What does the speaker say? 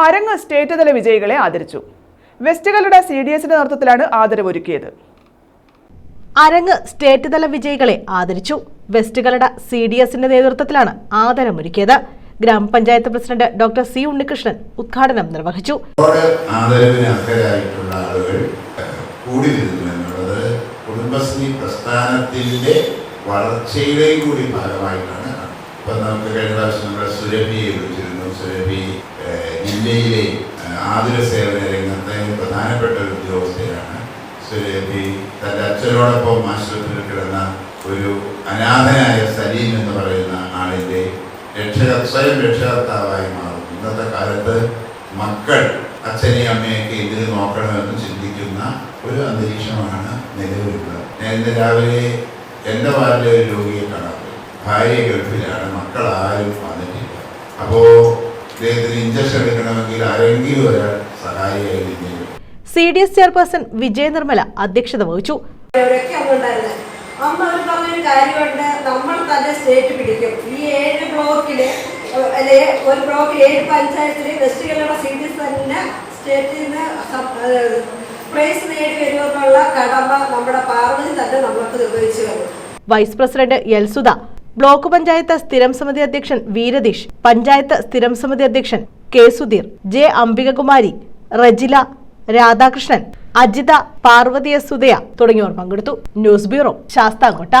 അരങ്ങ് സ്റ്റേറ്റ് തല വിജയികളെ ആദരിച്ചു. വെസ്റ്റുകളുടെ സി ഡി എസിന്റെ നേതൃത്വത്തിലാണ് ആദരവൊരുക്കിയത്. അരങ്ങ് സ്റ്റേറ്റ് തല വിജയികളെ ആദരിച്ചു. വെസ്റ്റുകളുടെ സി ഡി എസിന്റെ നേതൃത്വത്തിലാണ് ആദരമൊരുക്കിയത്. ഗ്രാമപഞ്ചായത്ത് പ്രസിഡന്റ് ഡോക്ടർ സി ഉണ്ണികൃഷ്ണൻ ഉദ്ഘാടനം നിർവഹിച്ചു. കൂടി നിന്നു എന്നുള്ളത് കുടുംബശ്രീ പ്രസ്ഥാനത്തിന്റെ വളർച്ചയുടെ കൂടി ഭാഗമായിട്ടാണ്. ഇപ്പം ഇപ്പൊ നമുക്ക് കഴിഞ്ഞ പ്രാവശ്യം നമ്മുടെ സുരഭിയെ വിളിച്ചിരുന്നു. സുരഭി ജില്ലയിലെ ആതുര സേവന രംഗത്തെ പ്രധാനപ്പെട്ട ഒരു ഉദ്യോഗസ്ഥയാണ് സുരേബി തന്റെ അച്ഛനോടൊപ്പം ആശുപത്രിയിൽ കിടന്ന ഒരു അനാഥനായ സലീം എന്ന് പറയുന്ന ആളിന്റെ രക്ഷക സ്വയം രക്ഷകർത്താവായി മാറും ഇന്നത്തെ കാലത്ത് മക്കൾ അച്ഛനെയും അമ്മയൊക്കെ എന്തിനു നോക്കണമെന്ന് ചിന്തിക്കുന്ന ഒരു അന്തരീക്ഷമാണ് നിലവിലുള്ളത്. ഞാൻ ഇന്ന് രാവിലെ എന്റെ വാർഡിലെ ഒരു രോഗിയെ പോയി. ഭാര്യ ഗൾഫിലാണ് മക്കൾ ആരും വന്നിട്ടില്ല. അപ്പോൾ ഇദ്ദേഹത്തിന് ഇഞ്ചക്ഷൻ എടുക്കണമെങ്കിൽ ആരെങ്കിലും ഒരാൾ സഹായിയായി നിന്നില്ല C D S chairperson Vijaya Nirmala അധ്യക്ഷത വഹിച്ചു. അമ്മ ഒരു പറഞ്ഞൊരു കാര്യമുണ്ട്. നമ്മൾ തന്നെ സ്റ്റേറ്റ് പിടിക്കും. ഈ ഏഴ് ബ്ലോക്കിൽ അല്ലെ ഒരു ബ്ലോക്ക് ഏഴ് പഞ്ചായത്തിൽ കേരള സി ഡി തന്നെ സ്റ്റേറ്റിൽ നിന്ന് പ്രൈസ് നേടി വരുമെന്നുള്ള കടമ നമ്മുടെ പാർവതി തന്നെ നമ്മൾക്ക് നിർവഹിച്ചു വരും വൈസ് പ്രസിഡന്റ് യൽസുധ ബ്ലോക്ക് പഞ്ചായത്ത് സ്ഥിരം സമിതി അധ്യക്ഷൻ വീരതീഷ് പഞ്ചായത്ത് സ്ഥിരം സമിതി അധ്യക്ഷൻ K Sudheer J Ambikakumari Rejila Radhakrishnan Ajitha Parvathy S സുധയ തുടങ്ങിയവർ പങ്കെടുത്തു. News bureau Sasthamkotta.